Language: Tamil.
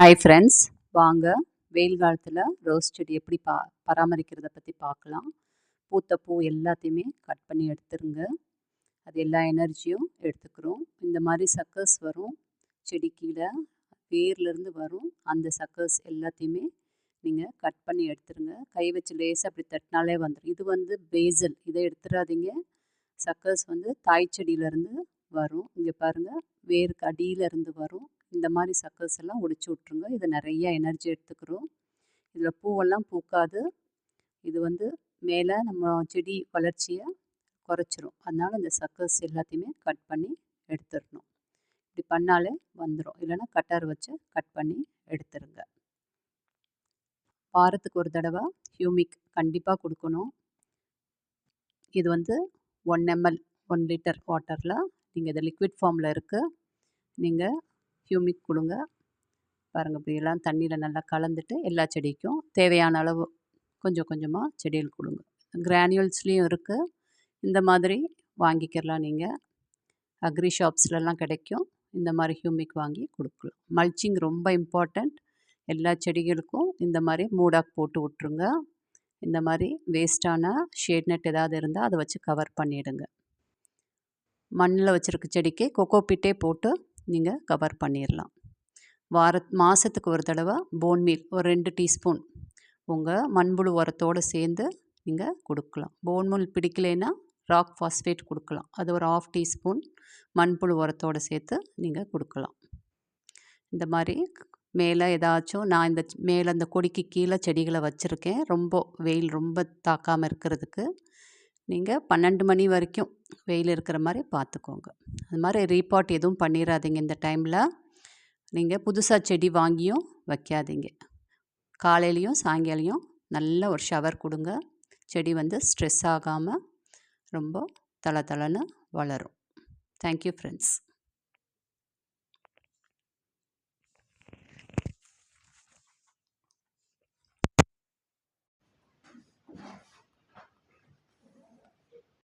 ஹாய் ஃப்ரெண்ட்ஸ் வாங்க வெயில் காலத்தில் ரோஸ் செடி எப்படி பா பராமரிக்கிறத பற்றி பார்க்கலாம். பூத்த பூ எல்லாத்தையுமே கட் பண்ணி எடுத்துருங்க. அது எல்லா எனர்ஜியும் எடுத்துக்கிறோம். இந்த மாதிரி சக்கர்ஸ் வரும். செடி கீழே வேர்லேருந்து வரும். அந்த சக்கர்ஸ் எல்லாத்தையுமே நீங்கள் கட் பண்ணி எடுத்துருங்க. கை வச்சு லேசாக அப்படி தட்டினாலே வந்துடும் இது வந்து பேசல் இதை எடுத்துடாதீங்க சக்கர்ஸ் வந்து தாய் செடியிலேருந்து வரும். இங்கே பாருங்கள் வேருக்கு அடியிலேருந்து வரும். இந்த மாதிரி சக்கர்ஸ் எல்லாம் ஒடிச்சு விட்ருங்க இது நிறைய எனர்ஜி எடுத்துக்கிறோம். இதில் பூவெல்லாம் பூக்காது. இது வந்து மேலே நம்ம செடி வளர்ச்சியை குறைச்சிரும். அதனால் இந்த சக்கர்ஸ் எல்லாத்தையுமே கட் பண்ணி எடுத்துடணும் இப்படி பண்ணாலே வந்துடும் இல்லைன்னா கட்டர் வச்சு கட் பண்ணி எடுத்துருங்க. வாரத்துக்கு ஒரு தடவை ஹியூமிக் கண்டிப்பாக கொடுக்கணும். இது வந்து ஒன் எம்எல் ஒன் லிட்டர் வாட்டரில் நீங்கள் இது லிக்விட் ஃபார்மில் இருக்குது நீங்கள் ஹியூமிக் கொடுங்க. பாருங்கள் இப்படியெல்லாம் தண்ணியில் நல்லா கலந்துட்டு எல்லா செடிக்கும் தேவையான அளவு கொஞ்சம் கொஞ்சமாக செடியில் கொடுங்க. கிரானியூல்ஸ்லேயும் இருக்குது இந்த மாதிரி வாங்கிக்கிறலாம் நீங்கள் அக்ரி ஷாப்ஸ்லலாம் கிடைக்கும். இந்த மாதிரி ஹியூமிக் வாங்கி கொடுக்கலாம். மல்ச்சிங் ரொம்ப இம்பார்ட்டண்ட் எல்லா செடிகளுக்கும் இந்த மாதிரி மூடாக் போட்டு விட்ருங்க இந்த மாதிரி வேஸ்ட்டான ஷேட் நெட் ஏதாவது இருந்தால் அதை வச்சு கவர் பண்ணிவிடுங்க மண்ணில் வச்சுருக்க செடிக்கு கொக்கோ பிட்டே போட்டு நீங்கள் கவர் பண்ணிடலாம் வார மாதத்துக்கு ஒரு தடவை போன் மீல் ஒரு ரெண்டு டீஸ்பூன் உங்கள் மண்புழு உரத்தோடு சேர்ந்து நீங்கள் கொடுக்கலாம். போன் மீல் பிடிக்கலைன்னா ராக் ஃபாஸ்பேட் கொடுக்கலாம். அது ஒரு ஆஃப் டீஸ்பூன் மண்புழு உரத்தோடு சேர்த்து நீங்கள் கொடுக்கலாம். இந்த மாதிரி மேலே ஏதாச்சும் நான் இந்த மேலே அந்த கொடிக்கு கீழே செடிகளை வச்சுருக்கேன். ரொம்ப வெயில் ரொம்ப தாக்காமல் இருக்கிறதுக்கு நீங்கள் பன்னெண்டு மணி வரைக்கும் வெயில் இருக்கிற மாதிரி பார்த்துக்கோங்க. அது மாதிரி ரீபாட் எதுவும் பண்ணிடாதீங்க இந்த டைமில் நீங்கள் புதுசாக செடி வாங்கியும் வைக்காதீங்க. காலையிலையும் சாயங்காலையும் நல்ல ஒரு ஷவர் கொடுங்க. செடி வந்து ஸ்ட்ரெஸ் ஆகாமல் ரொம்ப தள தளன்னு வளரும். Thank you friends